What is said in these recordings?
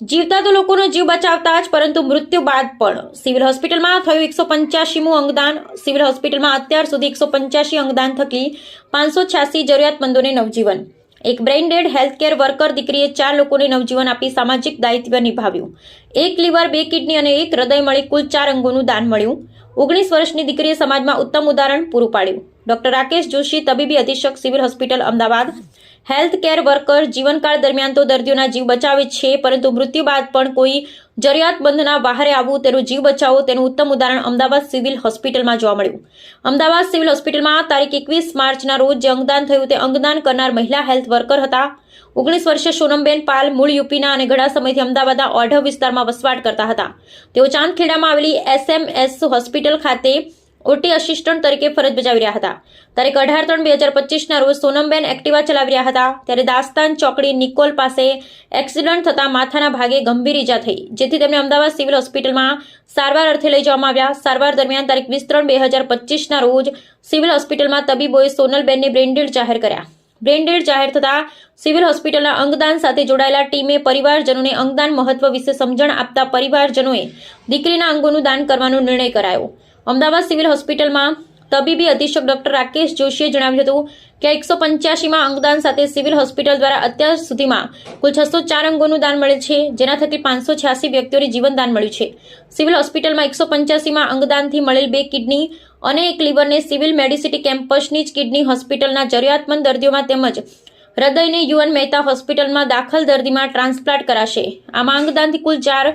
જીવતા તો લોકોનો જીવ બચાવતા જ, પરંતુ મૃત્યુ બાદ પણ. સિવિલ હોસ્પિટલમાં થયું એકસો પંચ્યાસીમું અંગદાન. સિવિલ હોસ્પિટલમાં અત્યાર સુધી એકસો પંચ્યાસી અંગદાન થકી પાંચસો છ્યાસી જરૂરિયાતમંદોને નવજીવન. એક બ્રેઇન હેલ્થકેર વર્કર દીકરીએ ચાર લોકોને નવજીવન આપી સામાજિક દાયિત્વ નિભાવ્યું. એક લીવર, બે કિડની અને એક હૃદય મળી કુલ ચાર અંગોનું દાન મળ્યું. ઓગણીસ વર્ષની દીકરીએ સમાજમાં ઉત્તમ ઉદાહરણ પૂરું પાડ્યું. ડોક્ટર રાકેશ જોશી, તબીબી અધિક્ષક civil hospital Ahmedabad. Health care worker જીવનકાળ દરમિયાન તો દર્દીઓના જીવ બચાવે છે, પરંતુ મૃત્યુ બાદ પણ કોઈ જરૂરિયાતમંદના બહારે આવવું તેનું જીવ બચાવવું તેનું ઉત્તમ ઉદાહરણ અમદાવાદ સિવિલ હોસ્પિટલમાં જોવા મળ્યું. અમદાવાદ સિવિલ હોસ્પિટલમાં તારીખ એકવીસ માર્ચના રોજ જે અંગદાન થયું તે અંગદાન કરનાર મહિલા હેલ્થ વર્કર હતા. ઓગણીસ વર્ષે સોનમબેન પાલ મૂળ યુપીના અને ઘણા સમયથી અમદાવાદના ઓઢવ વિસ્તારમાં વસવાટ કરતા હતા. તેઓ ચાંદખેડામાં આવેલી એસએમએસ હોસ્પિટલ ખાતે ઓટી અસિસ્ટન્ટ તરીકે ફરજ બજાવી રહ્યા હતા. તારીખ અઢાર ત્રણ બે હજાર પચીસના રોજ સોનમબેન એક્ટિવા ચલાવી રહ્યા હતા. ત્યારે દાસ્તાન ચોકડી નિકોલ પાસે એક્સિડન્ટ થતાં માથાના ભાગે ગંભીર ઈજા થઈ, જેથી તેમને અમદાવાદ સિવિલ હોસ્પિટલમાં સારવાર અર્થે લઈ જવામાં આવ્યા. સારવાર દરમિયાન તારીખ વીસ ત્રણ બે હજાર પચીસના રોજ સિવિલ હોસ્પિટલમાં તબીબોએ સોનલબેનને બ્રેન્ડેડ જાહેર કર્યા. બ્રેન્ડેડ જાહેર થતાં સિવિલ હોસ્પિટલના અંગદાન સાથે જોડાયેલા ટીમે પરિવારજનોને અંગદાન મહત્વ વિશે સમજણ આપતા પરિવારજનોએ દીકરીના અંગોનું દાન કરવાનો નિર્ણય કરાયો. અમદાવાદ સિવિલ હોસ્પિટલમાં તબીબી અધિક્ષક ડોક્ટર રાકેશ જોશીએ જણાવ્યું હતું કે એકસો પંચ્યાસીમાં અંગદાન સાથે સિવિલ હોસ્પિટલ દ્વારા અત્યાર સુધીમાં કુલ છસો ચાર અંગોનું દાન મળે છે, જેના થકી પાંચસો છ્યાસી વ્યક્તિઓને જીવનદાન મળ્યું છે. સિવિલ હોસ્પિટલમાં એકસો પંચ્યાસીમાં અંગદાનથી મળેલ બે કિડની અને એક લીવરને સિવિલ મેડિસિટી કેમ્પસની જ કિડની હોસ્પિટલના જરૂરિયાતમંદ દર્દીઓમાં તેમજ હૃદયને યુએન મહેતા હોસ્પિટલમાં દાખલ દર્દીમાં ટ્રાન્સપ્લાન્ટ કરાશે. આમાં અંગદાનથી કુલ ચાર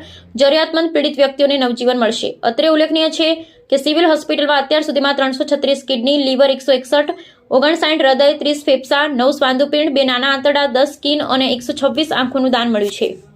જરૂરિયાતમંદ પીડિત વ્યક્તિઓને નવજીવન મળશે. અત્રે ઉલ્લેખનીય છે કે સિવિલ હોસ્પિટલમાં અત્યાર સુધીમાં ત્રણસો છત્રીસ કિડની, લીવર એકસો એકસઠ, ઓગણસાઠ હૃદય, ત્રીસ ફેફસા, નવ સ્વાદુપિંડ, બે નાના આંતરડા, દસ સ્કીન અને એકસો છવ્વીસ આંખોનું દાન મળ્યું છે.